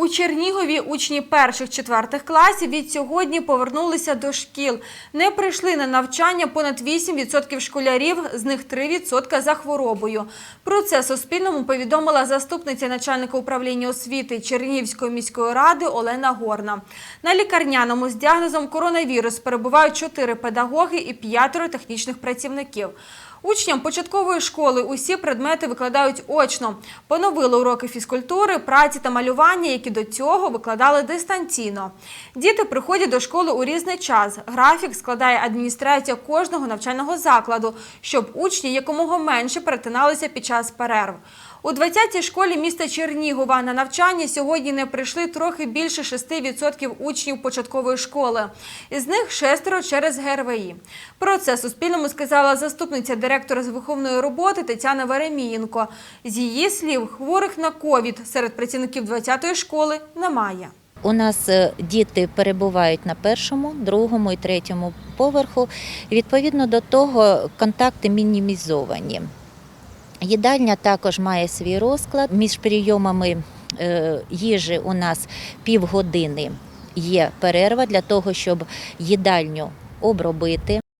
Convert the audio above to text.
У Чернігові учні перших-четвертих класів від сьогодні повернулися до шкіл. Не прийшли на навчання понад 8% школярів, з них 3% за хворобою. Про це Суспільному повідомила заступниця начальника управління освіти Чернігівської міської ради Олена Горна. На лікарняному з діагнозом коронавірус перебувають 4 педагоги і 5 технічних працівників. Учням початкової школи усі предмети викладають очно. Поновили уроки фізкультури, праці та малювання, які до цього викладали дистанційно. Діти приходять до школи у різний час. Графік складає адміністрація кожного навчального закладу, щоб учні якомога менше перетиналися під час перерв. У 20-й школі міста Чернігова на навчання сьогодні не прийшли трохи більше 6% учнів початкової школи. Із них шестеро через ГРВІ. Про це Суспільному сказала заступниця директора з виховної роботи Тетяна Веремієнко. З її слів, хворих на ковід серед працівників 20-ї школи немає. У нас е, діти перебувають на першому, другому і третьому поверху. Відповідно до того, контакти мінімізовані. Їдальня також має свій розклад. Між прийомами е, їжі у нас півгодини є перерва для того, щоб їдальню обробити.